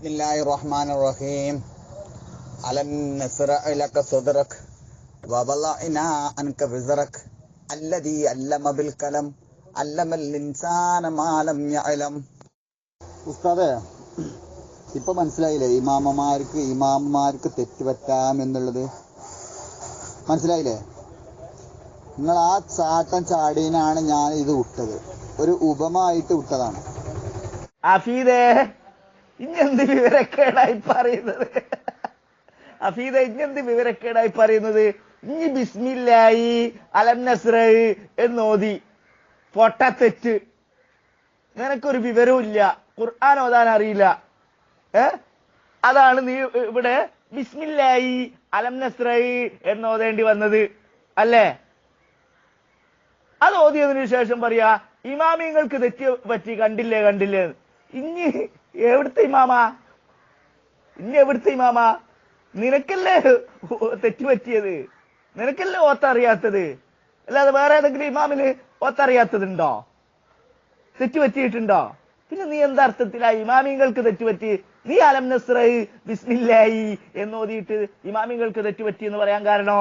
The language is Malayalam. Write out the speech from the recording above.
بسم الله الرحمن الرحيم ألم نسرع لك صدرك ووضعنا عنك وزرك الذي علم بالقلم علم الإنسان ما لم يعلم ഉസ്താദെ ഇപ്പൊ മനസ്സിലായില്ലേ ഇമാമമാർക്ക് ഇമാമമാർക്ക് തെറ്റുപറ്റാം എന്നുള്ളത് മനസ്സിലായില്ലേ നിങ്ങൾ ആ ചാട്ടം ചാടിയനാണ് ഞാൻ ഇത് വിട്ടത് ഒരു ഉപമായിട്ട് വിട്ടതാണ് അഫീദേ ഇഞ്ഞെന്ത് വിവരക്കേടായി പറയുന്നത്? അഫീദ ഇഞ്ഞെന്ത് വിവരക്കേടായി പറയുന്നത്? ഇഞ്ഞി ബിസ്മില്ലായി അലം നസ്ര എന്നോതി പൊട്ടത്തെറ്റ് നിനക്കൊരു വിവരവും ഇല്ല. ഖുർആൻ ഓതാൻ അറിയില്ല. ഏ? അതാണ് നീ ഇവിടെ ബിസ്മില്ലായി അലം നസ്ര എന്നോതേണ്ടി വന്നത്. അല്ലേ? അത് ഓതിയതിനു ശേഷം പറയാ ഇമാമിങ്ങൾക്ക് തെറ്റ് പറ്റി കണ്ടില്ലേ കണ്ടില്ലേ എന്ന്. ഇനി എവിടുത്തെ ഇമാമ ഇനി എവിടുത്തെ ഇമാമ നിനക്കല്ലേ തെറ്റുപറ്റിയത്? നിനക്കല്ലേ ഓത്തറിയാത്തത്? അല്ലാതെ വേറെ ഏതെങ്കിലും ഇമാമിന് ഓത്തറിയാത്തതുണ്ടോ? തെറ്റുപറ്റിയിട്ടുണ്ടോ? പിന്നെ നീ എന്താ അർത്ഥത്തിലാ ഇമാമിങ്ങൾക്ക് തെറ്റുപറ്റി? നീ അലം നസ്രഹ് ബിസ്മില്ലായി എന്ന് ഓതിയിട്ട് ഇമാമിങ്ങൾക്ക് തെറ്റുപറ്റി എന്ന് പറയാൻ കാരണോ?